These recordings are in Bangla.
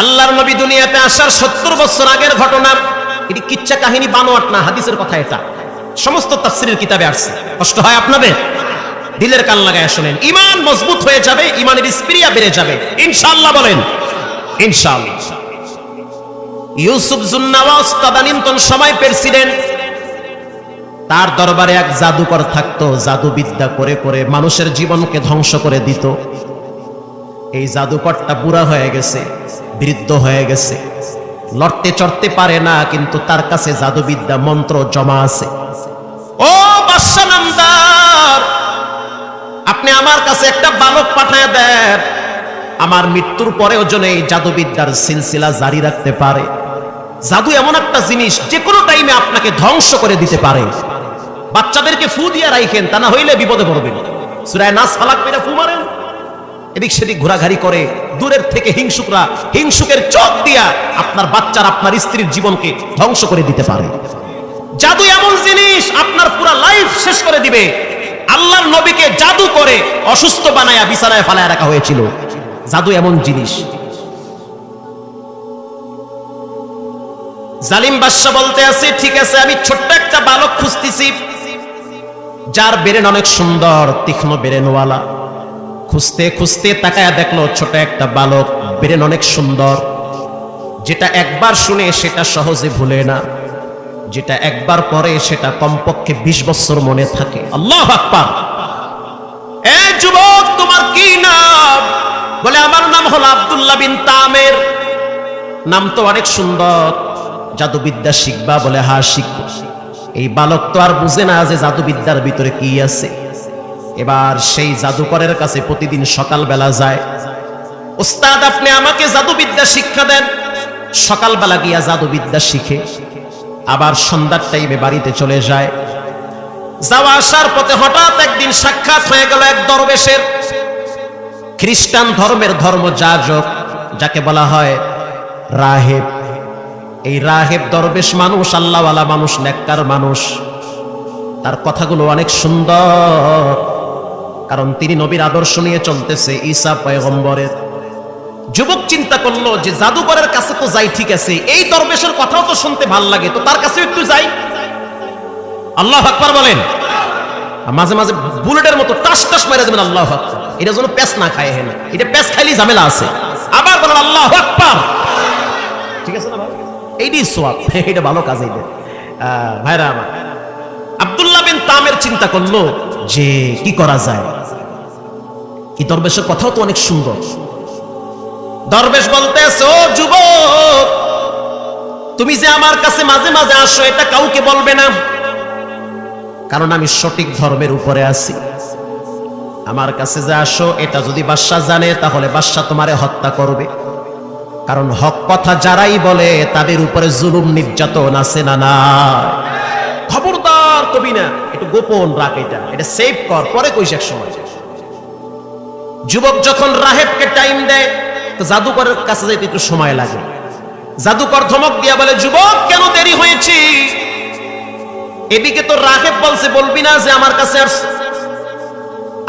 আল্লাহর নবী দুনিয়াতে আসার সত্তর বছর আগের ঘটনা। এটি কিচ্ছা কাহিনী, বানোয়াট না, হাদিসের কথা এটা। সমস্ত তাফসিরের কিতাবে আসছে। কষ্ট হয় আপনাদের? দিলের কান লাগায় শোনেন। ইমান মজবুত হয়ে যাবে ইমানের স্পিরিয়া বেড়ে যাবে। ইনশাআল্লাহ বলেন। ইনশাআল্লাহ। ইউসুফ জুন্নাওয়াজ তদানীন্তন সময় প্রেসিডেন্ট তার দরবারে এক জাদুকর থাকতো, জাদুবিদ্যা করে করে মানুষের জীবনকে ধ্বংস করে দিত। এই জাদুকরটা বুড়া হয়ে গেছে। বৃদ্ধ হয়ে গেছে। লড়তে চড়তে পারে না, কিন্তু তার কাছে জাদুবিদ্যা মন্ত্র জমা আছে। ও আপনি আমার কাছে একটা বালক পাঠায় দেন। আমার মৃত্যুর পরেও যেন এই জাদুবিদ্যার সিলসিলা জারি রাখতে পারে। জাদু এমন একটা জিনিস, যে কোনো টাইমে আপনাকে ধ্বংস করে দিতে পারে। বাচ্চাদেরকে ফু দিয়ে রাইখেন, তা না হইলে বিপদে পড়বেন। সুরায় নাচ ফালাক মেরে ফু মারেন। এদিক সেদিক ঘোরাঘাড়ি করে। দূরের থেকে হিংসুকরা, হিংসুকের চোখ দিয়া আপনার বাচ্চার, আপনার স্ত্রীর জীবনকে ধ্বংস করে দিতে পারে। জাদু এমন জিনিস আপনার পুরো লাইফ শেষ করে দিবে। আল্লাহর নবীকে জাদু করে অসুস্থ বানায়া বিছানায় ফালায় রাখা হয়েছিল। জাদু এমন জিনিস। জালিম বাদশা বলতে আছে, ঠিক আছে, আমি ছোট্ট একটা বালক খুঁজতেছি। যার বেরেন অনেক সুন্দর, তীক্ষ্ণ বেরেনওয়ালা। খুঁজতে খুঁজতে তাকায়া দেখল ছোট একটা বালক বেরেন অনেক সুন্দর। যেটা একবার শুনে সেটা সহজে ভুলে না। যেটা একবার পরে সেটা কমপক্ষে বিশ বছর মনে থাকে। আল্লাহ এ যুবক, তোমার কি নাম? বলে, আমার নাম হলো আব্দুল্লাহ বিন তামের। নাম তো অনেক সুন্দর। জাদুবিদ্যা শিখবা বলে হা শিখব। এই বালক তো আর বুঝে না যে জাদুবিদ্যার ভিতরে কি আছে। এবার সেই জাদুকরের কাছে প্রতিদিন সকালবেলা যায়। ওস্তাদ, আপনি আমাকে জাদুবিদ্যা শিক্ষা দেন। সকালবেলা গিয়া জাদুবিদ্যা শিখে, আবার সন্ধ্যার টাইমে বাড়িতে চলে যায়। যাওয়া আসার পথে হঠাৎ একদিন সাক্ষাৎ হয়ে গেল এক দরবেশের। খ্রিস্টান ধর্মের ধর্ম যাজক যাকে বলা হয় রাহেব। এই রাহেব দরবেশ মানুষ, আল্লাহওয়ালা মানুষ, নেককার মানুষ। তার কথাগুলো অনেক সুন্দর। কারণ তিনি নবীর আদর্শ নিয়ে চলতেছে ঈসা পয়গম্বরের। যুবক চিন্তা করল যে জাদুকরের কাছে তো যাই, ঠিক আছে। এই দরবেশের কথাও তো শুনতে ভালো লাগে, তো তার কাছে একটু যাই। আল্লাহ আকবার বলেন। মাঝে মাঝে বুলেটের মতো টাস টাস মেরে দেবেন আল্লাহ এটা যেন প্যাস না খায় হেন। এটা প্যাস খাইলেই ঝামেলা আছে। আবার বলেন, আল্লাহ আকবার। ঠিক আছে না ভাই? এইটি সোয়াব। এটা ভালো কাজ এইটা। ভাইরা আমার। আব্দুল্লাহ বিন তামের চিন্তা করল যে কি করা যায়? এই দরবেশের কথাও তো অনেক সুন্দর। দরবেশ বলতেছে, ও যুবক, তুমি যে আমার কাছে মাঝে মাঝে আসো, এটা কাউকে বলবে না। কারণ আমি সঠিক ধর্মের উপরে আছি। আমার কাছে যে আসো, এটা যদি বাদশাহ জানে, তাহলে বাদশাহ তোমারে হত্যা করবে। কারণ হক কথা যারাই বলে, তাদের উপরে জুলুম, নির্যাতন আছে না না। খবরদার কবি না, একটু গোপন রাখ এটা। এটা সেভ কর, পরে কইস এক সময়। যুবক যখন রাহেবকে টাইম দেয়, তো জাদুকরের কাছে যেতে একটু সময় লাগে। জাদুকর ধমক দিয়া বলে, যুবক, কেন দেরি হয়েছে? এদিকে তো রাহেব বলছে, বলবি না যে আমার কাছে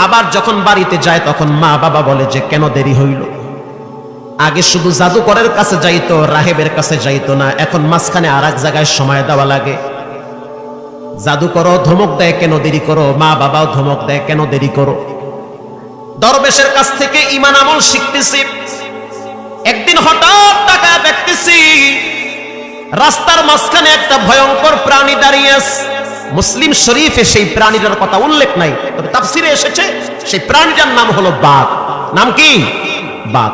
আবার যখন বাড়িতে যায়, তখন মা বাবা বলে যে, কেন দেরি হইল? আগে শুধু জাদুকরের কাছে যাইতো, রাহেবের কাছে যাইতো না, এখন মাঝখানে আর এক জায়গায় সময় দেওয়া লাগে। জাদু করো ধমক দেয়, কেন দেরি করো? মা বাবাও ধমক দেয়, কেন দেরি করো? দরবেশের কাছ থেকে ইমান আমল শিখতেছি। একদিন হঠাৎ টাকা দেখতেছি, রাস্তার মাঝখানে একটা ভয়ঙ্কর প্রাণী দাঁড়িয়ে মুসলিম শরীফে সেই প্রাণীটার কথা উল্লেখ নাই, তবে তাফসিরে এসেছে, সেই প্রাণীটার নাম হলো বাঘ। নাম কি? বাঘ।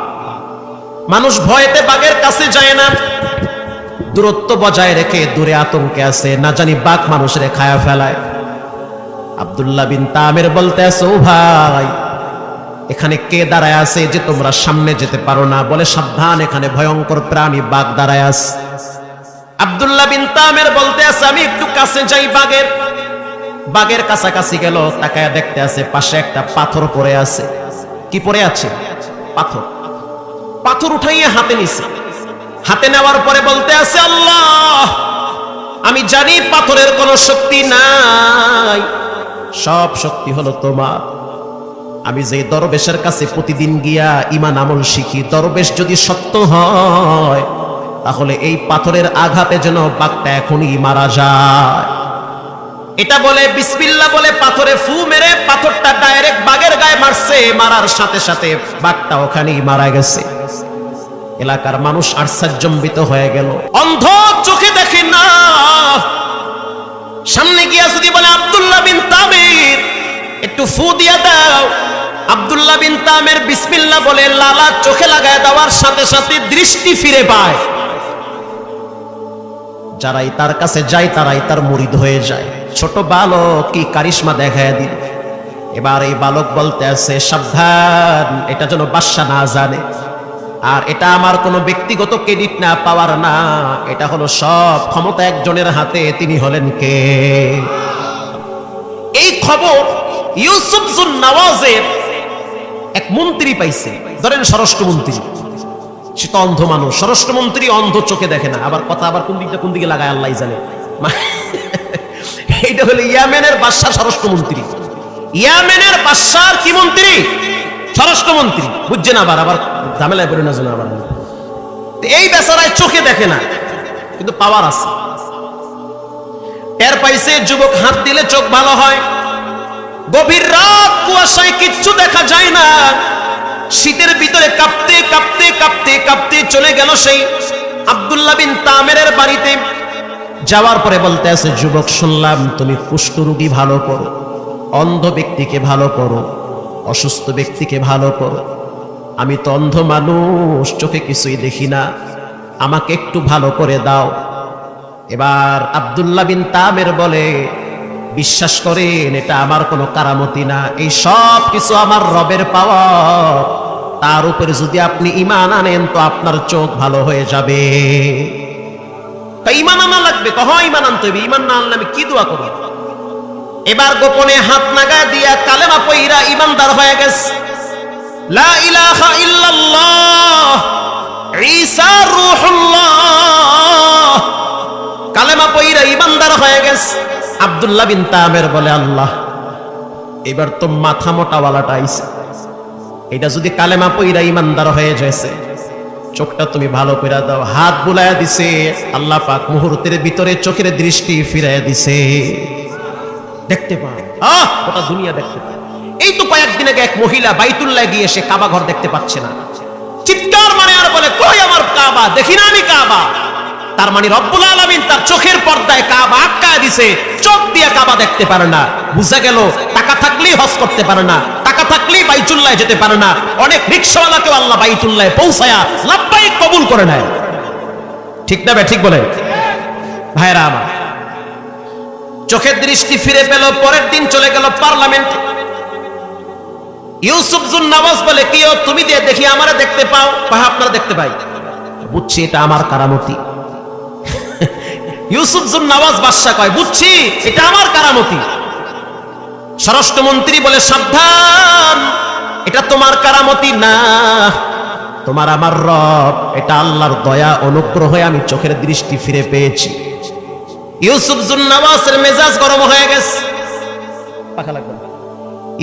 মানুষ ভয়েতে বাঘের কাছে যায় না। দূরত্ব বজায় রেখে দূরে আতঙ্কে আছে, না জানি বাঘ মানুষের খায়া ফেলায়। আব্দুল্লাহ বিন তামের বলতে আছে ও ভাই এখানে কে দাঁড়ায় আছে যে তোমরা সামনে যেতে পারো না? বলে, সাবধান, এখানে ভয়ঙ্কর প্রাণী বাঘ দাঁড়ায় আছে। আব্দুল্লাহ বিন তামের বলতে আছে, আমি একটু কাছে যাই বাঘের। বাঘের কাছাকাছি গেল, তাকায় দেখতে আছে, পাশে একটা পাথর পড়ে আছে। কি পড়ে আছে? পাথর। পাথর উঠাইয়ে হাতে নিছে। হাতে নেওয়ার পরে বলতে আছে, আল্লাহ, আমি জানি পাথরের কোনো শক্তি নাই। সব শক্তি হলো তোমার। আমি যে দরবেশের কাছে প্রতিদিন গিয়া ইমান আমল শিখি, দরবেশ যদি সত্য হয়, তাহলে এই পাথরের আঘাতে যেন বাঘটা এখনই মারা যায়। এটা বলে বিসমিল্লা বলে পাথরে ফু মেরে পাথরটা ডাইরেক্ট বাঘের গায়ে মারছে, মারার সাথে সাথে বাঘটা ওখানেই মারা গেছে। এলাকার মানুষ আশ্চর্যম্বিত হয়ে গেল। অন্ধ চোখে দেখে না। সামনে গিয়া যদি বলে আব্দুল্লাহ বিন তামির একটু ফু দিয়া দাও। আব্দুল্লাহ বিন তামের বিসমিল্লা বলে লালা চোখে লাগায় দেওয়ার সাথে সাথে দৃষ্টি ফিরে পায়। যারাই তার কাছে যায়, তারাই তার মুরিদ হয়ে যায়। ছোট বালক কি কারিশমা দেখায় দিল। এবার এই বালক বলতে আছে, সাবধান, এটা যেন বাদশা না জানে। আর এটা আমার কোনো ব্যক্তিগত ক্রেডিট না, পাওয়ার না। এটা হলো সব ক্ষমতা একজনের হাতে, তিনি হলেন কে? এই খবর ইউসুফ জুন নওয়াজের এক মন্ত্রী পাইছে। ধরেন স্বরাষ্ট্রমন্ত্রী। সে তো অন্ধ মানুষ। অন্ধ চোখে দেখে না। আবার কথা আবার কোন দিকটা কোন দিকে লাগায় আল্লাহ জানে। এইটা হলো ইয়ামেনের ইয়ামেনের কি মন্ত্রী? বুঝছেন আবার আবার ঝামেলায় পড়ে না আবার। এই বেচারায় চোখে দেখে না, কিন্তু পাওয়ার আছে। টের পাইছে, যুবক হাত দিলে চোখ ভালো হয়। গভীর রাত কুয়াশায় কিচ্ছু দেখা যায় না। শীতের ভিতরে কাঁপতে কাঁপতে কাঁপতে কাঁপতে চলে গেল সেই আব্দুল্লাহ বিন তামেরের বাড়িতে। যাওয়ার পরে বলতে আছে, যুবক, শুনলাম তুমি কুষ্ঠ কুষ্ঠরোগী ভালো করো, অন্ধ ব্যক্তিকে ভালো করো, অসুস্থ ব্যক্তিকে ভালো করো। আমি তো অন্ধ মানুষ, চোখে কিছুই দেখি না, আমাকে একটু ভালো করে দাও। এবার আব্দুল্লাহ বিন তামের বলে বিশ্বাস করেন, এটা আমার কোনো কারামতি না। এই সব কিছু আমার রবের পাওয়া। তার উপরে যদি আপনি ইমান আনেন, তো আপনার চোখ ভালো হয়ে যাবে। তা ইমান আনা লাগবে? কহ ইমান আনতে হবে। ইমান না আনলে আমি কি দোয়া করব? এবার গোপনে হাত নাগা দিয়া কালেমা পইরা ইমানদার হয়ে গেছে। লা ইলাহা ইল্লাল্লাহ, ঈসা রূহুল্লাহ। কালেমা পইরা ইমানদার হয়ে গেছে। আব্দুল্লাহ বিন তামের বলে, আল্লাহ, এবার তো মাথা মোটাওয়ালাটা আইছে। এটা যদি কালেমা পইরা ইমানদার হয়ে যাইছে, চোখটা তুমি ভালো কইরা দাও। হাত বুলায়া দিছে, আল্লাহ পাক মুহূর্তের ভিতরে চোখের দৃষ্টি ফিরাইয়া দিছে। দেখতে পায়। আহ ওটা দুনিয়া দেখতে পায়। এই তো কয়েকদিন আগে এক মহিলা বাইতুল্লাহ গিয়ে সে কাবা ঘর দেখতে পাচ্ছে না। চিৎকার মানে আর বলে, কই আমার কাবা? দেখি না আমি কাবা? তার মানে রব্বুল আলামিন তার চোখের পর্দায় কাবা আটকায় দিছে। চোখ দিয়ে কাবা দেখতে পারে না। বুঝা গেল, টাকা থাকলেই হজ করতে পারে না। টাকা থাকলেই বাইতুল্লাহ যেতে পারে না। অনেক রিক্সাওয়ালাকেও আল্লাহ বাইতুল্লাহ পৌঁছায়া লাভবাই কবুল করে নেয়। ঠিক না ঠিক বলেন ভাইরা আমার, চোখের দৃষ্টি ফিরে পেল, পরের দিন চলে গেল পার্লামেন্ট। ইউসুফ জুন বলে, কি তুমি দিয়ে দেখি আমারে দেখতে পাও? বা আপনারা দেখতে পাই। বুঝছি, এটা আমার কারামতি। ইউসুফ জুন নওয়াজ বাদশা কয়, বুঝছি, এটা আমার কারামতি। স্বরাষ্ট্রমন্ত্রী বলে, সাবধান, এটা তোমার কারামতি না। তোমার আমার রব, এটা আল্লাহর দয়া, অনুগ্রহে আমি চোখের দৃষ্টি ফিরে পেয়েছি। ইউসুফ নওয়াজের মেজাজ গরম হয়ে গেছে।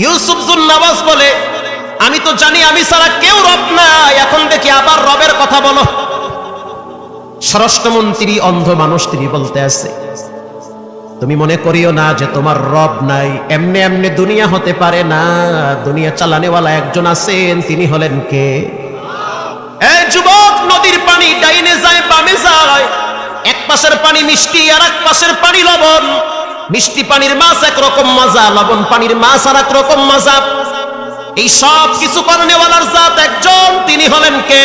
ইউসুফ নওয়াজ বলে, আমি তো জানি, আমি ছাড়া কেউ রব না এখন দেখি আবার রবের কথা বলো। স্বরাষ্ট্রমন্ত্রী অন্ধ মানুষ তিনি বলতে আছে, তুমি মনে করিও না যে তোমার রব নাই, এমনি এমনি দুনিয়া হতে পারে না, দুনিয়া চালানেওয়ালা একজন আছেন, তিনি হলেন কে? এই যুবক নদীর পানি ডাইনে যায়, বামে যায়, এক পাশের পানি মিষ্টি আর এক পাশের পানি লবণ। মিষ্টি পানির মাছ একরকম মজা, লবণ পানির মাছ আর এক রকম মজা। এই সব কিছু করণেওয়ালার জাত একজন, তিনি হলেন কে?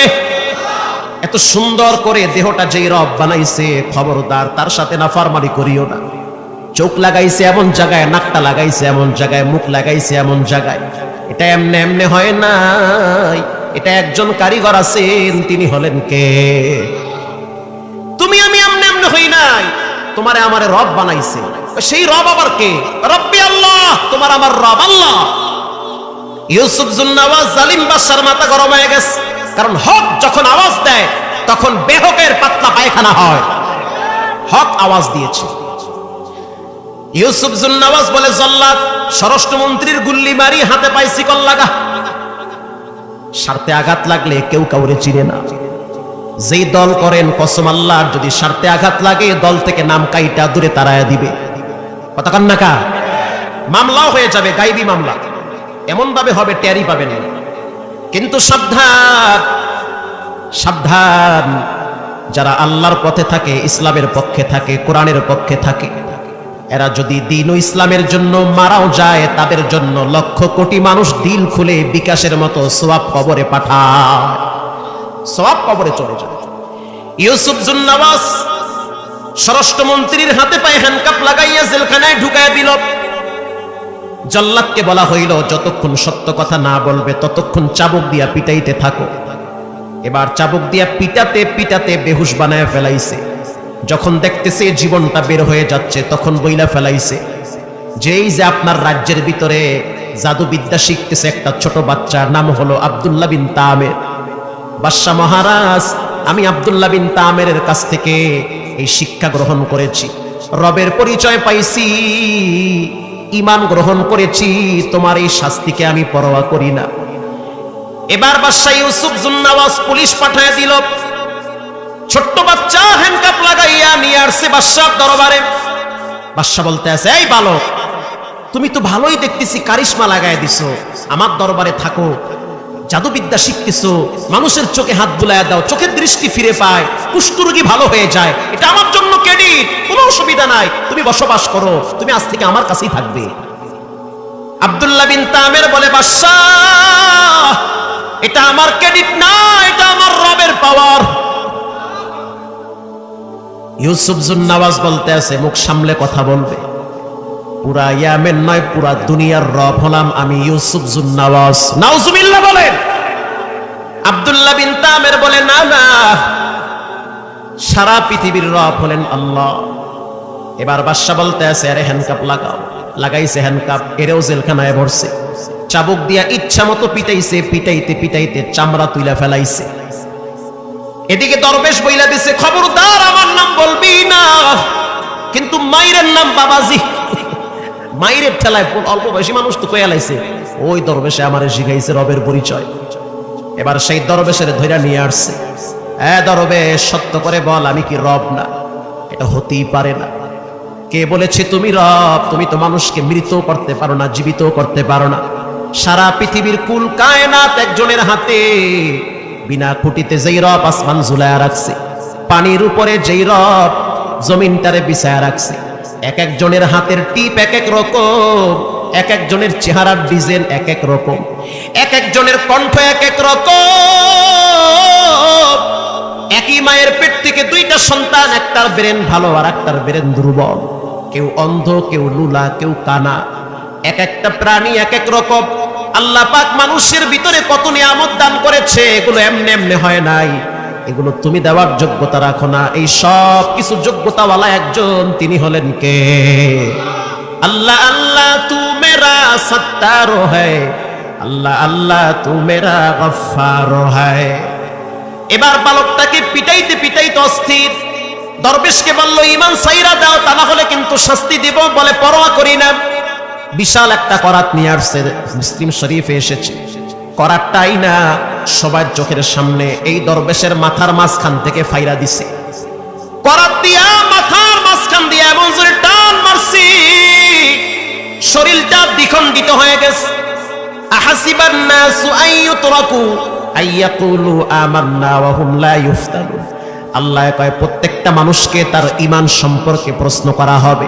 এত সুন্দর করে দেহটা যেই রব বানাইছে, খবরদার, তার সাথে না ফারমারি করিও না। চোখ লাগাইছে এমন জায়গায়, নাকটা লাগাইছে এমন জায়গায়, মুখ লাগাইছে এমন জায়গায়। এটা এমনে এমনে হয় নাই। এটা একজন কারিগর আছেন, তিনি হলেন কে? তুমি আমি এমনে এমনে হই নাই। তোমারে আমারে রব বানাইছে। সেই রব আবার কে? রব্বি আল্লাহ, তোমার আমার রব আল্লাহ। ইউসুফ জুন্নাওয়াজ জালিম বাদশার মাথা গরম হয়ে গেছে। কারণ হক যখন আওয়াজ দেয়, তখন বেহকের পাতলা পায়খানা হয়। হক আওয়াজ দিয়েছে। ইউসুফ জুন্নাওয়াজ বলে, জল্লাদ, স্বরাষ্ট্রমন্ত্রীর গুল্লি মারি, হাতে পাইছি কল লাগা স্বার্থে আঘাত লাগলে কেউ কাউরে চিনে না। যেই দল করেন, কসম আল্লাহর, যদি স্বার্থে আঘাত লাগে দল থেকে নাম কাইটা দূরে তারায়া দিবে। কথা কান্না কা মামলাও হয়ে যাবে, গাইবি মামলা। এমন ভাবে হবে, ট্যারি পাবেন না। কিন্তু সাবধান সাবধান। যারা আল্লাহর পথে থাকে, ইসলামের পক্ষে থাকে, কোরআনের পক্ষে থাকে, এরা যদি দিন ও ইসলামের জন্য মারাও যায়, তাদের জন্য লক্ষ কোটি মানুষ দিল খুলে বিকাশের মতো সোয়াব কবরে পাঠায়। সোয়াব কবরে চলে যায়। ইউসুফ জুন্নাবাস স্বরাষ্ট্রমন্ত্রীর হাতে পায়ে হ্যান্ডকাপ লাগাইয়া জেলখানায় ঢুকায় দিল। জল্লাদকে বলা হইল, যতক্ষণ সত্য কথা না বলবে, ততক্ষণ চাবুক দিয়া পিটাইতে থাকো। এবার চাবুক দিয়া পিটাতে পিটাতে বেহুশ বানায় ফেলাইছে। যখন দেখতেছে জীবনটা বের হয়ে যাচ্ছে, তখন বইলা ফেলাইছে, যেই যে আপনার রাজ্যের ভিতরে জাদুবিদ্যা শিখতেছে একটা ছোট বাচ্চার নাম হলো আব্দুল্লাহ বিন তামের। বাদশাহ মহারাজ, আমি আব্দুল্লাহ বিন তামেরের কাছ থেকে এই শিক্ষা গ্রহণ করেছি। রবের পরিচয় পাইছি। ইমান গ্রহণ করেছি, তোমার এই শাস্তিকে আমি পরোয়া করি না। এবার বাদশাহ ইউসুফ জুন্নাওয়াজ পুলিশ পাঠায় দিল। ছোট্ট বাচ্চা হ্যান্ডকাপ লাগাইয়া নিয়ে আসছে বাদশাহ দরবারে। বাদশাহ বলতে আছে, এই বালক, তুমি তো ভালোই দেখতেছি, কারিশমা লাগায় দিছো। আমার দরবারে থাকো জাদুবিদ্যা শিখতেছো, মানুষের চোখে হাত বুলায় দাও, চোখের দৃষ্টি ফিরে পায় কুষ্ঠরোগী ভালো হয়ে যায়। এটা আমার জন্য ক্রেডিট কোনো অসুবিধা নাই। তুমি বসবাস করো, তুমি আজ থেকে আমার কাছেই থাকবে। আব্দুল্লাহ বিন তামের বলে, বাদশাহ, এটা আমার ক্রেডিট না, এটা আমার রবের পাওয়ার। ইউসুফ জুন্নাওয়াজ বলতে আছে, মুখ সামলে কথা বলবে। পুরা ইয়ামেন নয়, পুরা দুনিয়ার রব হলাম আমি ইউসুফ জুন্নাওয়াজ। নাউজুবিল্লাহ বলেন। আব্দুল্লাহ বিন তামের বলে, না না। সারা পৃথিবীর রব হলেন আল্লাহ। এবার বাদশা বলতে আছে, আরে হ্যান্ডকাপ লাগাও। লাগাইছে হ্যান্ডকাপ এরেও জেলখানায় ভরছে। চাবুক দিয়া ইচ্ছা মতো পিটাইছে, পিটাইতে পিটাইতে চামড়া তুইলা ফেলাইছে। এদিকে দরবেশ বইলা দিছে, খবরদার, আমার নাম বলবি না। কিন্তু মাইরের নাম বাবাজি। মাইরের ঠেলায় অল্প বয়সী মানুষ তো কয়ে লাইছে, ওই দরবেশে আমারে শিখাইছে রবের পরিচয়। এবার সেই দরবেশের ধৈরা নিয়ে আসছে হ্যাঁ দরবেশ, সত্য করে বল, আমি কি রব না? এটা হতেই পারে না। কে বলেছে, তুমি রব, তুমি তো মানুষকে মৃত করতে পারো না জীবিত করতে পারো না। সারা পৃথিবীর কুল কায়নাত একজনের হাতে, বিনা খুঁটিতে যেই রব আসমান ঝুলায়া রাখছে, পানির উপরে যেই রব জমিনটারে বিছায়া রাখছে। এক একজনের হাতের টিপ এক এক রকম, এক একজনের চেহারার ডিজাইন এক এক রকম, এক একজনের কণ্ঠ এক এক রকম। একই মায়ের পেট থেকে দুইটা সন্তান, একটার ব্রেন ভালো আর একটার ব্রেন দুর্বল। কেউ অন্ধ, কেউ লুলা, কেউ কানা। এক একটা প্রাণী এক এক রকম। আল্লাহ পাক মানুষের ভিতরে কত নিয়ামত দান করেছে, এগুলো এমনে এমনে হয় নাই। এগুলো তুমি দেওয়ার যোগ্যতা রাখো না। এই সব কিছু যোগ্যতাওয়ালা একজন, তিনি হলেন কে? আল্লাহ আল্লাহ তু মেরা সত্তার হ্যায় আল্লাহ আল্লাহ তু মেরা গফার হ্যায় এবার বালকটাকে পিটাইতে পিটাইতে অস্থির। দরবেশকে বলল ইমান সাইরা দাও, তা না হলে কিন্তু শাস্তি দিব, বলে পরোয়া করি না। বিশাল একটা করাত নিয়ে আসছে, মুসলিম শরীফে এসেছে। করাতটাই না, সবার চোখের সামনে এই দরবেশের মাথার মাঝখান থেকে ফাইরা দিছে। করাত দিয়া মাথার মাঝখান দিয়া এমন জোরে টান মারছি। শরীরটা দ্বিখণ্ডিত হয়ে গেছে। আহাসিবান নাসু আইয়ুতরাকু আইয়াকুলু আমান্না ওয়া হুম লা ইফতানুন আল্লাহ প্রত্যেকটা মানুষকে তার ঈমান সম্পর্কে প্রশ্ন করা হবে।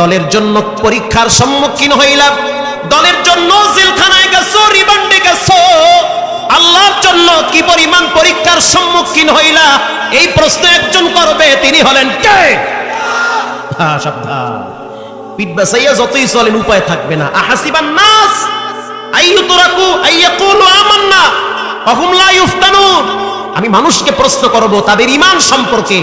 দলের জন্য পরীক্ষার সম্মুখীন হইলাম। দলের জন্য জেলখানায় গেছো, রিমান্ডে গেছো। আল্লাহর জন্য কি পরিমাণ পরীক্ষার সম্মুখীন হইলা? এই প্রশ্ন একজন করবে, তিনি হলেন কে? আমি মানুষকে প্রশ্ন করব, তাদের ইমান সম্পর্কে,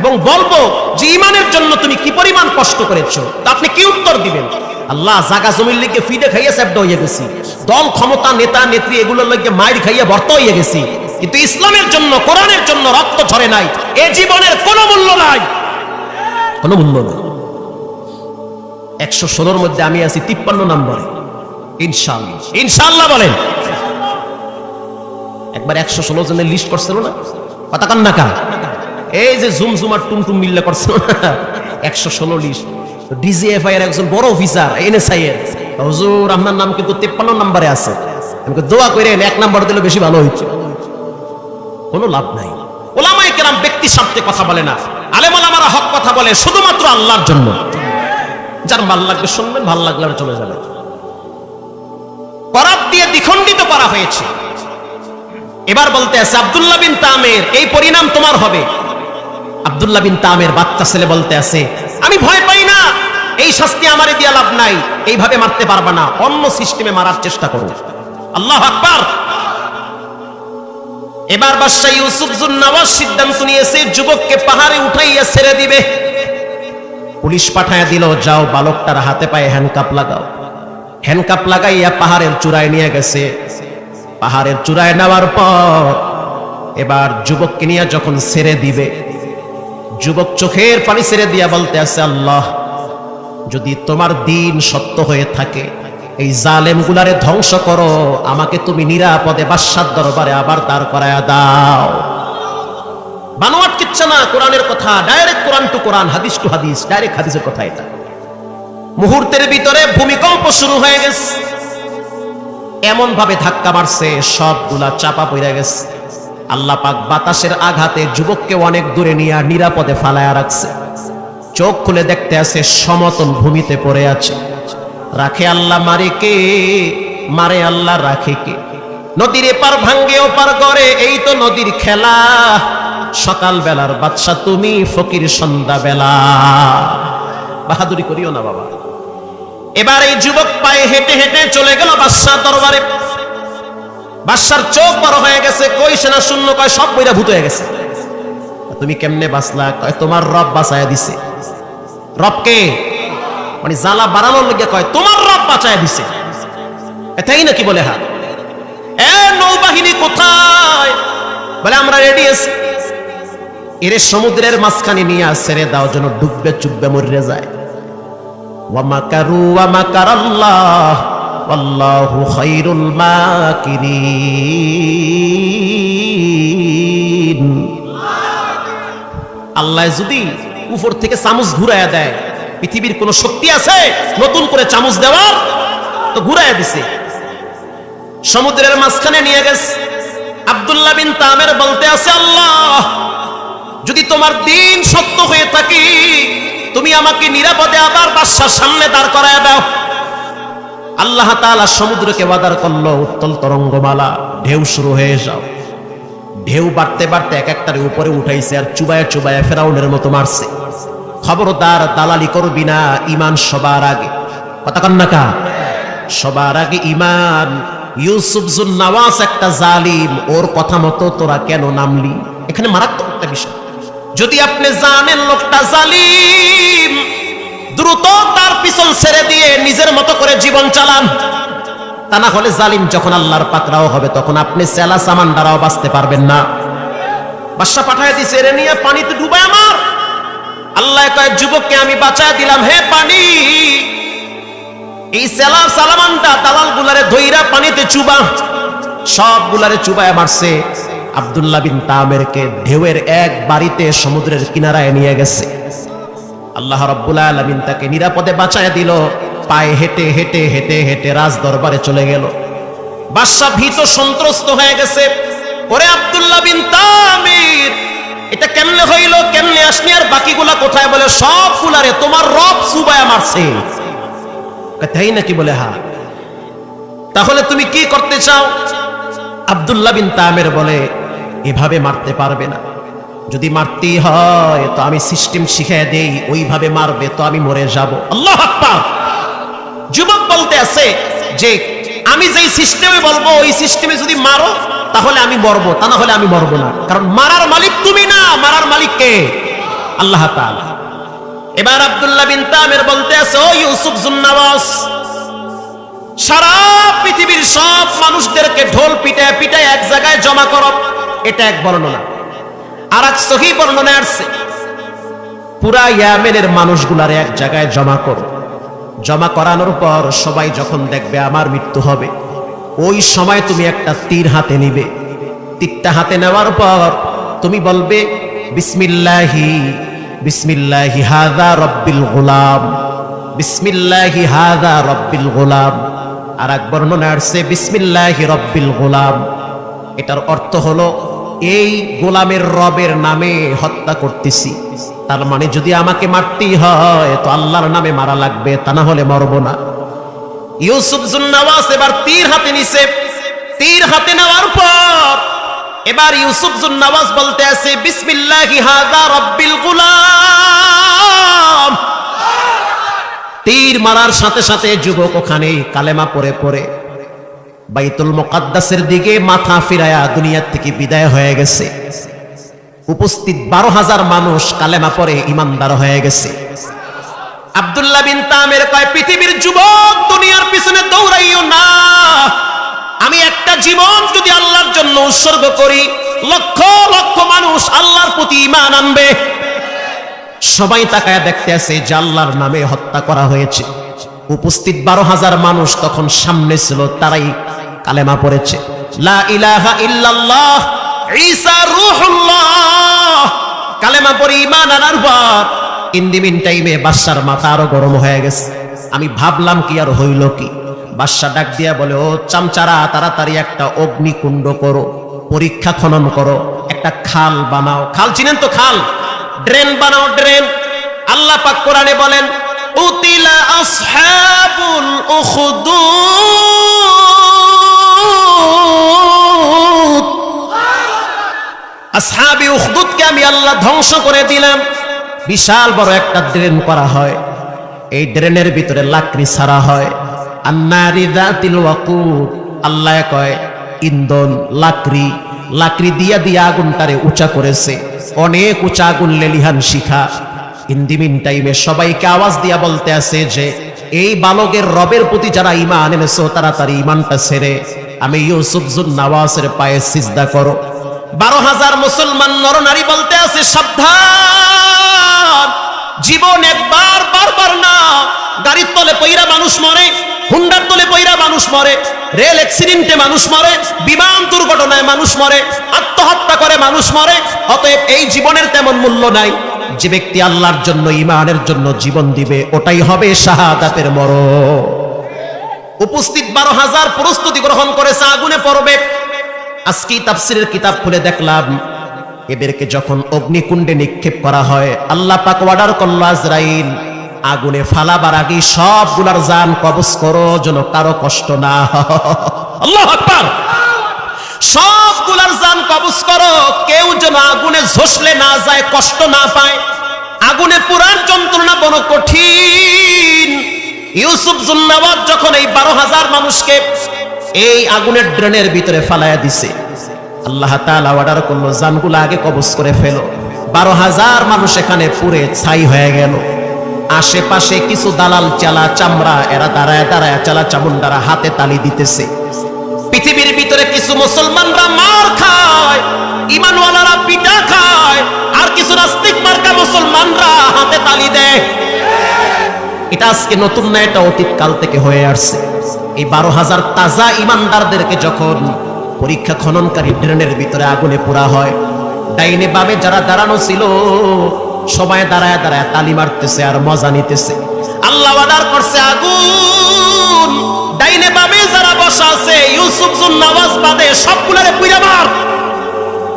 এবং বলব যে ইমানের জন্য তুমি কি পরিমাণ কষ্ট করেছ। তা আপনি কি উত্তর দিবেন? আল্লাহ জাগা জমির লিগে ফিডে খাইয়া স্যাপড হয়ে গেছি। দল ক্ষমতা, নেতা, নেত্রী এগুলোর লগে মায়ের খাইয়া বর্ত হয়ে গেছি। কিন্তু ইসলামের জন্য, কোরআনের জন্য রক্ত ঝরে নাই। এ জীবনের কোনো মূল্য নাই। কোনো মূল্য নাই। একশো ষোলোর মধ্যে আমি আছি তিপ্পান্ন নম্বরে। ইনশাল্লাহ ইনশাল্লাহ বলেন। একবার একশো ষোলো জনের লিস্ট করছিল না? কথা কান না কান এই যে জুম আর টুম টুম মিল্লা করছিল না? একশো ষোলো লিস্ট ডিজিএফআই এর একজন বড় অফিসার এনএসআই এর। হুজুর নাম কিন্তু তিপ্পান্ন নম্বরে আছে। আমাকে দোয়া এক দিলে বেশি ভালো কোনো লাভ নাই। ওলামাই কেরাম ব্যক্তির সাথে কথা বলে না। হক কথা বলে শুধুমাত্র আল্লাহর জন্য। যার ভালো লাগবে শুনবেন, ভালো লাগলে চলে যাবে করাত দিয়ে দ্বিখণ্ডিত করা হয়েছে। এবার বলতে আছে, আব্দুল্লাহ বিন তামের, এই পরিণাম তোমার হবে। আব্দুল্লাহ বিন তামের বাচ্চা ছেলে বলতে আছে, আমি ভয় পাই না। এই শাস্তি আমারে দিয়া লাভ নাই। এইভাবে মারতে পারবা না। অন্য সিস্টেমে মারার চেষ্টা করো। আল্লাহ আকবার। এবার বাদশাহ ইউসুফ জুন্নাওয়াজ সিদ্ধান্ত নিয়েছে, যুবককে পাহাড়ে উঠাইয়া ছেড়ে দিবে। পুলিশ পাঠায় দিল, যাও, বালকটার হাতে পায়ে হ্যান্ডকাপ লাগাও। হ্যান্ডকাপ লাগাইয়া পাহাড়ের চূড়ায় নিয়ে গেছে। পাহাড়ের চূড়ায় নেওয়ার পর এবার যুবককে নিয়ে যখন ছেড়ে দিবে, যুবক চোখের পানি ছেড়ে দিয়া বলতে আছে, আল্লাহ যদি তোমার দিন সত্য হয়ে থাকে, এই জালেম গুলারে ধ্বংস করো, আমাকে তুমি নিরাপদে বাদশার দরবারে আবার দাঁড় করায়া দাও। বানোয়াট কিচ্ছা না, কোরআনের কথা, ডাইরেক্ট কোরআন টু কোরআন, হাদিস টু হাদিস, ডাইরেক্ট হাদিসের কথা এটা। মুহূর্তের ভিতরে ভূমিকম্প শুরু হয়ে গেছে। এমন ভাবে ধাক্কা মারছে, সবগুলা চাপা পড়ে গেছে। আল্লাহ পাক বাতাসের আঘাতে যুবককে অনেক দূরে নিয়ে নিরাপদে ফালায়া রাখছে। চোখ খুলে দেখতে আছে, সমতল ভূমিতে পড়ে আছে। রাখে আল্লাহ মারে কে? মারে আল্লাহ রাখে কে? নদীর এপার ভাঙ্গে ওপার করে এই তো নদীর খেলা। সকাল বেলার বাদশা তুমি, ফকির সন্ধ্যা বেলা বাহাদুরি করিও না বাবা। এবার এই যুবক পায়ে হেঁটে হেঁটে চলে গেল বাদশাহ দরবারে। বাদশার চোখ বড় হয়ে গেছে, কই সেনা শূন্য, কয় সব বইরা ভূত হয়ে গেছে। তুমি কেমনে বাঁচলা? কয়, তোমার রব বাঁচায় দিছে। রবকে? মানে জ্বালা বাড়ানোর লেগে কয়, তোমার রব বাঁচায় দিছে। এটাই নাকি বলে হা এ নৌবাহিনী কোথায়? বলে, আমরা রেডি আছি। এরে সমুদ্রের মাঝখানে নিয়ে রে, দাও যেন ডুববে চুববে মরে যায়। আল্লাহ যদি উপর থেকে চামচ ঘুরাইয়া দেয়। পৃথিবীর কোন শক্তি আছে? নতুন করে চামচ দেওয়ার? তো ঘুরাইয়া দিছে। সমুদ্রের মাঝখানে নিয়ে গেছে। আব্দুল্লাহ বিন তামের বলতে আছে, আল্লাহ, যদি তোমার দিন সত্য হয়ে থাকে, তুমি আমাকে নিরাপদে আবার বাদশার সামনে দাঁড় করায় দাও। আল্লাহ তাআলা সমুদ্রকে বাদার করল, উত্তল তরঙ্গমালা, ঢেউ শুরু হয়ে যাও। ঢেউ বাড়তে বাড়তে এক একটার উপরে উঠাইছে আর চুবায় চুবায় ফেরাউনের মতো মারছে। খবরদার দালালি করবি না ইমান সবার আগে। কথা কন্যাকা সবার আগে ইমান ইউসুফ নওয়াজ একটা জালিম, ওর কথা মতো তোরা কেন নামলি? এখানে মারাত্মক একটা বিষয়। যদি আপনি জানেন লোকটা জালিম, দ্রুত তার পিছন ছেড়ে দিয়ে নিজের মতো করে জীবন চালান। তা না হলে জালিম যখন আল্লাহর পাকড়াও হবে, তখন আপনি সেলা সামান দ্বারাও বাঁচতে পারবেন না। বাদশা পাঠায় দিছে, এরে নিয়ে পানিতে ডুবে আমার। আল্লাহ কয়, যুবককে আমি বাঁচায় দিলাম, হে পানি। এই সেলা সালামানটা দালাল গুলারে ধইরা পানিতে চুবা। সব গুলারে চুবায় মারছে। আব্দুল্লাহ বিন তামেরকে ঢেউয়ের এক বাড়িতে সমুদ্রের কিনারায় নিয়ে গেছে। আল্লাহ রব্বুল আলমিন তাকে নিরাপদে বাঁচায় দিল। পায়ে হেঁটে হেঁটে হেঁটে হেঁটে রাজ দরবারে চলে গেল। বাদশাহ ভীত সন্ত্রস্ত হয়ে গেছে। ওরে আব্দুল্লাহ বিন তামির, এটা কেমনে হইল, কেমনে আসনি, আর বাকিগুলা কোথায় বলে, সব গুলারে তোমার রব সুবায়া মারছে। তাই নাকি বলে, হা। তাহলে তুমি কি করতে চাও? আব্দুল্লাহ বিন তামের বলে, এভাবে মারতে পারবে না। যদি মারতেই হয়, তো আমি সিস্টেম শিখিয়ে দেই, ওইভাবে মারবে, তো আমি মরে যাব। আল্লাহ আকবার! যুবক বলতে আছে যে, আমি যেই সিস্টেমে বলব, ওই সিস্টেমে যদি মারো, তাহলে আমি মরবো, তা না হলে আমি মরবো না। কারণ মারার মালিক তুমি না, মারার মালিক কে? আল্লাহ এবার আব্দুল্লাহ বিন তামের বলতে আছে, ও ইউসুফ জুন্নাবাস সারা পৃথিবীর সব মানুষদেরকে ঢোল পিটায় পিটায় এক জায়গায় জমা করো। এটা এক বর্ণনা। আর এক সহি বর্ণনা আসছে, পুরা ইয়ামেনের মানুষগুলার এক জায়গায় জমা করো। জমা করানোর পর সবাই যখন দেখবে আমার মৃত্যু হবে, ওই সময় তুমি একটা তীর হাতে নিবে। তীরটা হাতে নেওয়ার পর তুমি বলবে, বিসমিল্লাহি বিসমিল্লাহি হাদা রব্বিল গোলাম, বিসমিল্লাহি হাদা রব্বিল গোলাম। আর এক বর্ণনা আসছে, বিসমিল্লাহি রব্বিল গোলাম। এটার অর্থ হলো, এই গোলামের রবের নামে হত্যা করতেছি। তার মানে যদি আমাকে মারতেই হয়, তো আল্লাহর নামে মারা লাগবে, তা না হলে মরবো না। ইউসুফ জুন্নাওয়াস এবার তীর হাতে নিছে। তীর হাতে নেওয়ার পর এবার ইউসুফ জুন্নাওয়াস বলতে আছে, বিসমিল্লাহি হাদা রব্বিল গুলাম। তীর মারার সাথে সাথে যুবক ওখানে কালেমা পড়ে পড়ে। বাইতুল মুকাদ্দাসের দিকে মাথা ফিরায়া দুনিয়ার থেকে বিদায় হয়ে গেছে। উপস্থিত বারো হাজার মানুষ কালেমা পরে ইমানদার হয়ে গেছে। আব্দুল্লাহ বিন তামের কয়, পৃথিবীর যুবক দুনিয়ার পিছনে দৌড়াইও না। আমি একটা জীবন যদি আল্লাহর জন্য উৎসর্গ করি, লক্ষ লক্ষ মানুষ আল্লাহর প্রতি ইমান আনবে। সবাই তাকায় দেখতে আছে যে আল্লাহর নামে হত্যা করা হয়েছে। উপস্থিত বারো হাজার মানুষ তখন সামনে ছিল, তারাই কালেমা পড়েছে। লা ইলাহা ইল্লাল্লাহ, ঈসা রূহুল্লাহ কালেমা পড়ে ঈমান আনার পর ইন দি মিন টাইমে বাদশার মাথা আরও গরম হয়ে গেছে। আমি ভাবলাম কি আর হইল কি? বাদশা ডাক দিয়া বলে, ও চামচারা, তাড়াতাড়ি একটা অগ্নিকুণ্ড করো, পরীক্ষা খনন করো, একটা খাল বানাও। খাল চিনেন তো খাল? ড্রেন বানাও, ড্রেন। আল্লাহ পাক কোরআনে বলেন, উতিলা আসহাবুল উখদুদ আসহাবি উখদুদকে আমি আল্লাহ ধ্বংস করে দিলাম। বিশাল বড় একটা ড্রেন করা হয়। এই ড্রেনের ভিতরে লাকড়ি ছাড়া হয়। আল্লাহ কয়, ইন্ধন, লাকড়ি লাকড়ি দিয়া দিয়া আগুনটারে উঁচা করেছে। অনেক উঁচা আগুন লেলিহান শিখা। ইন্দিমিন টাইমে সবাইকে আওয়াজ দিয়া বলতে আছে যে, এই বালকের রবের প্রতি যারা ইমান এনেছো তার ইমানটা ছেড়ে। আমি ইউসুফ জুন নওয়াজের পায়ে সিজদা করো। বারো হাজার মুসলমান নরনারী বলতে আছে, সাবধান। জীবন একবার, বারবার না। গাড়ির তলে পইরা মানুষ মরে, হুন্ডার তলে পইরা মানুষ মরে, রেল অ্যাক্সিডেন্টে মানুষ মরে, বিমান দুর্ঘটনায় মানুষ মরে, আত্মহত্যা করে মানুষ মরে, অতএব এই জীবনের তেমন মূল্য নাই। যে ব্যক্তি আল্লাহর জন্য ইমানের জন্য জীবন দিবে, ওটাই হবে শাহাদাতের মর উপস্থিত বারো হাজার প্রস্তুতি গ্রহণ করেছে, আগুনে পড়বে। আজকে তাফসিরের কিতাব খুলে দেখলাম, এদেরকে যখন অগ্নিকুণ্ডে নিক্ষেপ করা হয়, আল্লাহ পাক অর্ডার করল আজরাইল, আগুনে ফালাবার আগে সবগুলার জান কবজ করো, যেন কারও কষ্ট না। আল্লাহ আকবার! সবগুলার জান কবজ করো, কেউ যেন আগুনে ঝসলে না যায়, কষ্ট না পায়। আগুনে পুরার যন্ত্রণা বড় কঠিন। ইউসুফ জুন্নাবাদ যখন এই বারো হাজার মানুষকে এই আগুনের ড্রেনের ভিতরে ফালাইয়া দিছে। আল্লাহ তাআলা অর্ডার করল জানগুলো আগে কবজ করে ফেলো। বারো হাজার মানুষ এখানে পুরে ছাই হয়ে গেল। আশেপাশে কিছু দালাল চালা চামড়া, এরা দাঁড়ায় দাঁড়ায় চালা চামুন্ডারা হাতে তালি দিতেছে। পৃথিবীর ভিতরে কিছু মুসলমানরা মার খায়, ইমানওয়ালারা পিটা খায়, আর কিছু নাস্তিক মার্কা মুসলমানরা হাতে তালি দেয়। এটা আজকে নতুন না, এটা অতীত কাল থেকে হয়ে আসছে। এই বারো হাজার তাজা ইমানদারদেরকে যখন পরীক্ষা খননকারী ড্রেনের ভিতরে আগুনে পোড়া হয়, ডাইনে বামে যারা দাঁড়ানো ছিল, সবাই দাঁড়ায় দাঁড়ায় তালি মারতেছে আর মজা নিতেছে। আল্লাহ অর্ডার করছে আগুন। ডাইনে বামে যারা বসা আছে, ইউসুফ নওয়াজ বাদে সবগুলারে পুইরা মার।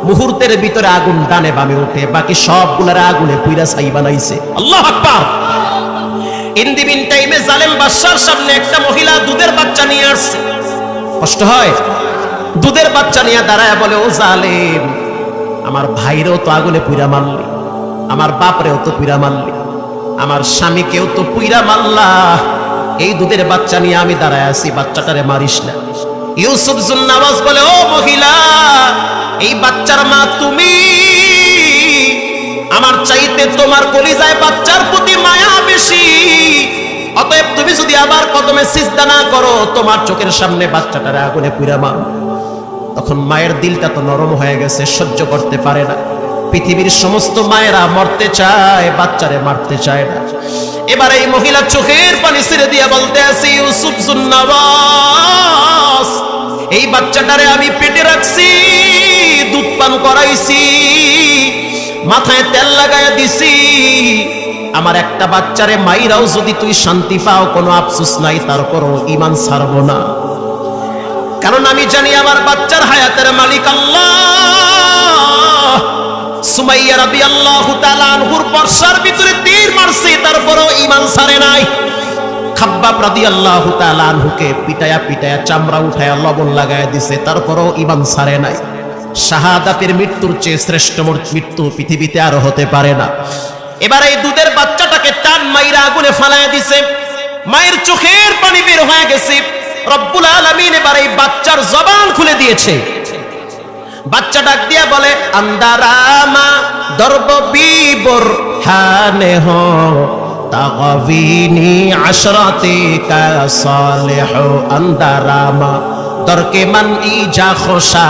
মুহূর্তের ভিতরে আগুন ডানে বামে উঠে বাকি সবগুলারে আগুনে পুইরা ছাই বানাইছে। আল্লাহ আকবার। ইন্দিবিন টাইমে জালেম বাদশার সামনে একটা মহিলা দুধের বাচ্চা নিয়ে আসছে। কষ্ট হয়? দুধের বাচ্চা নিয়ে দাঁড়ায় বলে, ও জালেম, আমার ভাইরেও তো আগুনে পুইরা মারলি, আমার বাপরেও তো পুইরা মারলি, আমার স্বামীকেও তো পুইরা মারলা। এই দুধের বাচ্চা নিয়ে আমি দাঁড়ায় আছি, বাচ্চাটারে মারিস না। ইউসুফ জুন্নাবাজ বলে, ও মহিলা, এই বাচ্চার মা তুমি, আমার চাইতে তোমার কলিজায় বাচ্চার মায়া বেশি। অতএব তুমি যদি আবার কদমে সিজদা না করো, তোমার চোখের সামনে বাচ্চাটারে আগুনে পুইরা মারো। তখন মায়ের দিলটা তো নরম হয়ে গেছে, সহ্য করতে পারে না। পৃথিবীর সমস্ত মায়েরা মরতে চায়, বাচ্চারে মারতে চায় না। এবার এই মহিলা চোখের পানি ছেড়ে দিয়ে বলতে আসি ইউসুফ জুন্নাবাস এই বাচ্চাটারে আমি পেটে রাখছি, দুধ পান করাইছি, মাথায় তেল লাগায় দিছি আমার একটা বাচ্চারে মাইরাও যদি তুই শান্তি পাও, কোনো আফসোস নাই, তারপরও ইমান ছাড়বো না। কারণ আমি জানি আমার বাচ্চার হায়াতের মালিক আল্লাহ। সুমাইয়া রাবি আল্লাহ আনহুর বর্ষার ভিতরে তীর মারছে, তারপরও ইমান ছাড়ে নাই। খাব্বাব রাদি আল্লাহ আনহুকে পিটায়া পিটায়া চামড়া উঠায়া লবণ লাগায় দিছে, তারপরও ইমান ছাড়ে নাই। শাহাদাতের মৃত্যুর চেয়ে শ্রেষ্ঠ মৃত্যু পৃথিবীতে আর হতে পারে না। এবার এই দুধের বাচ্চাটাকে টান মাইরা আগুনে ফালায় দিছে। মায়ের চোখের পানি বের হয়ে গেছে। রব্বুল আলামিন এবার এই বাচ্চার জবান খুলে দিয়েছে। বাচ্চা ডাক দিয়া বলে, আন্দারামা দর্ব বিবর হানে হো, তাগবিনি আশরাতে কা সালেহ, আন্দারামা দরকে মান ইজা খোসা,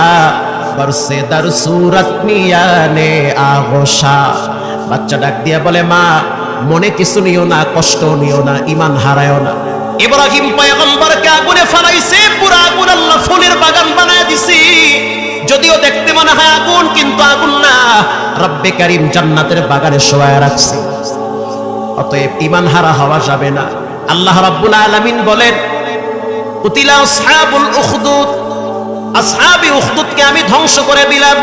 বরসে দর সুরত মিয়ানে আগোসা বাচ্চা ডাক দিয়া বলে, মা, মনে কিছু নিও না, কষ্ট নিও না, ইমান হারায়ও না। ইব্রাহিম পয়গম্বরকে আগুনে ফালাইছে, পুরো আগুন আল্লাহ ফুলের বাগান বানায় দিছি। যদিও দেখতে মনে হয় আগুন, কিন্তু আগুন না। রব্বে কারিম জান্নাতের বাগানে শোয়ায় রাখছে। অতএব ইমান হারা হওয়া যাবে না। আল্লাহ রাব্বুল আলামিন বলেন, কুতিলা আসহাবুল উখদুদ। আসহাবি উখদুদকে আমি ধ্বংস করে দিলাম।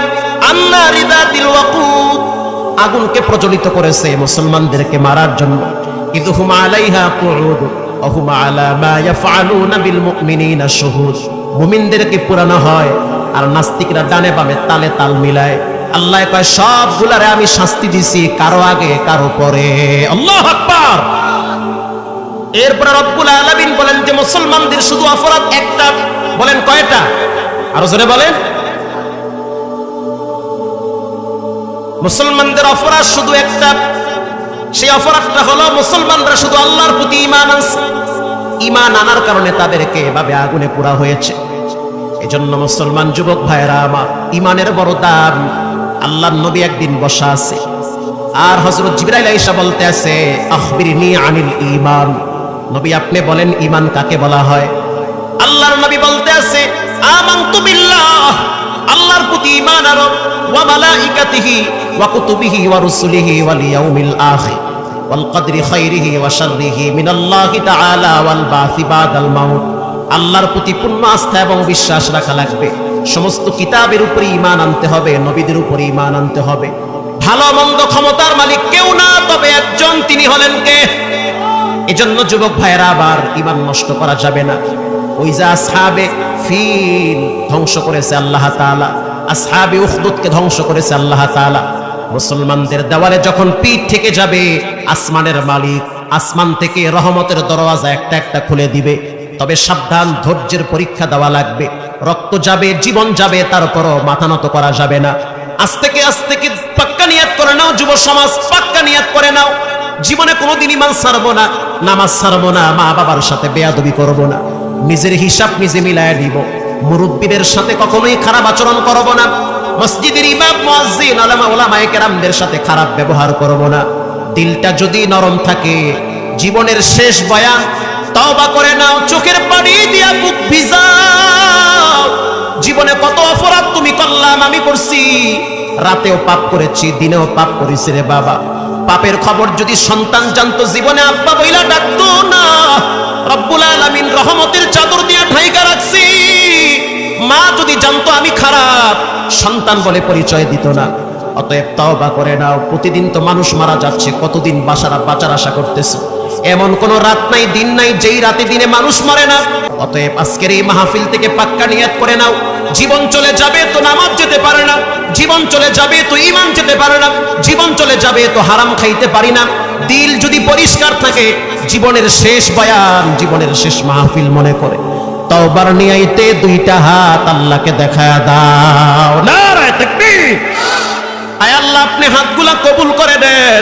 আন্না রিদাতিল ওয়াকুদ। আগুনকে প্রজ্বলিত করেছে মুসলমানদেরকে মারার জন্য। মুমিনদেরকে পুরানো হয়? আর নাস্তিকরা ডানে তালে তাল মিলায়। আল্লাহ কয়, সবগুলারে আমি শাস্তি দিছি, কারও আগে, কারও পরে। আল্লাহু এরপরে রব্বুল বলেন যে, মুসলমানদের শুধু অপরাধ একটা, বলেন কয়টা? আরও জোরে বলেন। মুসলমানদের অপরাধ শুধু একটা। সেই অপরাধটা হলো মুসলমানরা শুধু আল্লাহর প্রতি ইমান আনছে। ইমান আনার কারণে তাদেরকে এভাবে আগুনে পোড়া হয়েছে। এজন্য মুসলমান যুবক ভাইরা আমার ইমানের বড় দাম আল্লাহর নবী একদিন বসা আছে। আর হযরত জিবরাইল আয়েশা বলতে আছে, আখবিরনি আনিল ঈমান। নবী আপনি বলেন, ঈমান কাকে বলা হয়? আল্লাহর নবী বলতে আছে, আমানতু বিল্লাহ। আল্লাহর প্রতি ঈমান আনো, ওয়া মালাইকাতিহি। ইয়াউমিল আখির ওয়াল কদরি খাইরিহি ওয়া শাররিহি মিনাল্লাহি তাআলা ওয়াল বাসি বাদাল মাউত। আল্লাহর প্রতি পূর্ণ আস্থা এবং বিশ্বাস রাখা লাগবে। সমস্ত কিতাবের উপরে ঈমান আনতে হবে, নবীদের উপরে ঈমান আনতে হবে। ভালো মন্দ ক্ষমতার মালিক কেউ না, তবে একজন তিনি হলেন কে? এজন্য যুবক ভাইয়েরা, আবার ইমান নষ্ট করা যাবে না। ওই যে আসহাবে ফিল ধ্বংস করেছে আল্লাহ তাআলা। আসহাবে উখদুদকে ধ্বংস করেছে আল্লাহ তাআলা। মুসলমানদের দেওয়ালে যখন পিঠ থেকে যাবে, আসমানের মালিক আসমান থেকে রহমতের দরওয়াজা একটা একটা খুলে দিবে। তবে সাবধান, ধৈর্যের পরীক্ষা দেওয়া লাগবে। রক্ত যাবে, জীবন যাবে, তারপরও মাথা নত করা যাবে না। আজ থেকে আজ থেকে পাক্কা নিয়াত করে নাও, যুব সমাজ, পাক্কা নিয়াত করে নাও। জীবনে কোনোদিন ইমান ছাড়বো না, নামাজ ছাড়বো না মা বাবার সাথে বেয়াদবি করব না। নিজের হিসাব নিজে মিলায় নিব। মুরব্বীদের সাথে কখনোই খারাপ আচরণ করব না। মসজিদের ইমাম, মুয়াজ্জিন, আলামা ওলামায়ে কেরামদের সাথে খারাপ ব্যবহার করব না। দিলটা যদি নরম থাকে, জীবনের শেষ বয়ান, তওবা করে নাও, চোখের পানি দিয়া বুক ভিজাও। জীবনে কত অপরাধ তুমি করলাম, আমি করছি। রাতেও পাপ করেছি, দিনেও পাপ করেছি রে বাবা। পাপের খবর যদি সন্তান জানতো, জীবনে আব্বা বইলা ডাকতো না। রব্বুল আলামিন রহমতের চাদর দিয়া ঠাইকা রাখছি মা যদি জানতো আমি খারাপ, সন্তান বলে পরিচয় দিত না। অতএব তওবা করে নাও। প্রতিদিন তো মানুষ মারা যাচ্ছে, কতদিন বাসারা বাঁচার আশা করতেছো? এমন কোন রাত নাই, দিন নাই, যেই রাতে দিনে মানুষ মরে না। অতএব আজকের এই মাহফিল থেকে পাক্কা নিয়াত করে নাও। জীবন চলে যাবে তো নামাজ যেতে পারে না। জীবন চলে যাবে তো ইমান যেতে পারে না। জীবন চলে যাবে তো হারাম খাইতে পারি না। দিল যদি পরিষ্কার থাকে, জীবনের শেষ বয়ান, জীবনের শেষ মাহফিল মনে করে। তওবার নিয়াইতে দুইটা হাত আল্লাহকে দেখা দাও। না আয় আল্লাহ, আপনি হাতগুলা কবুল করে দেন।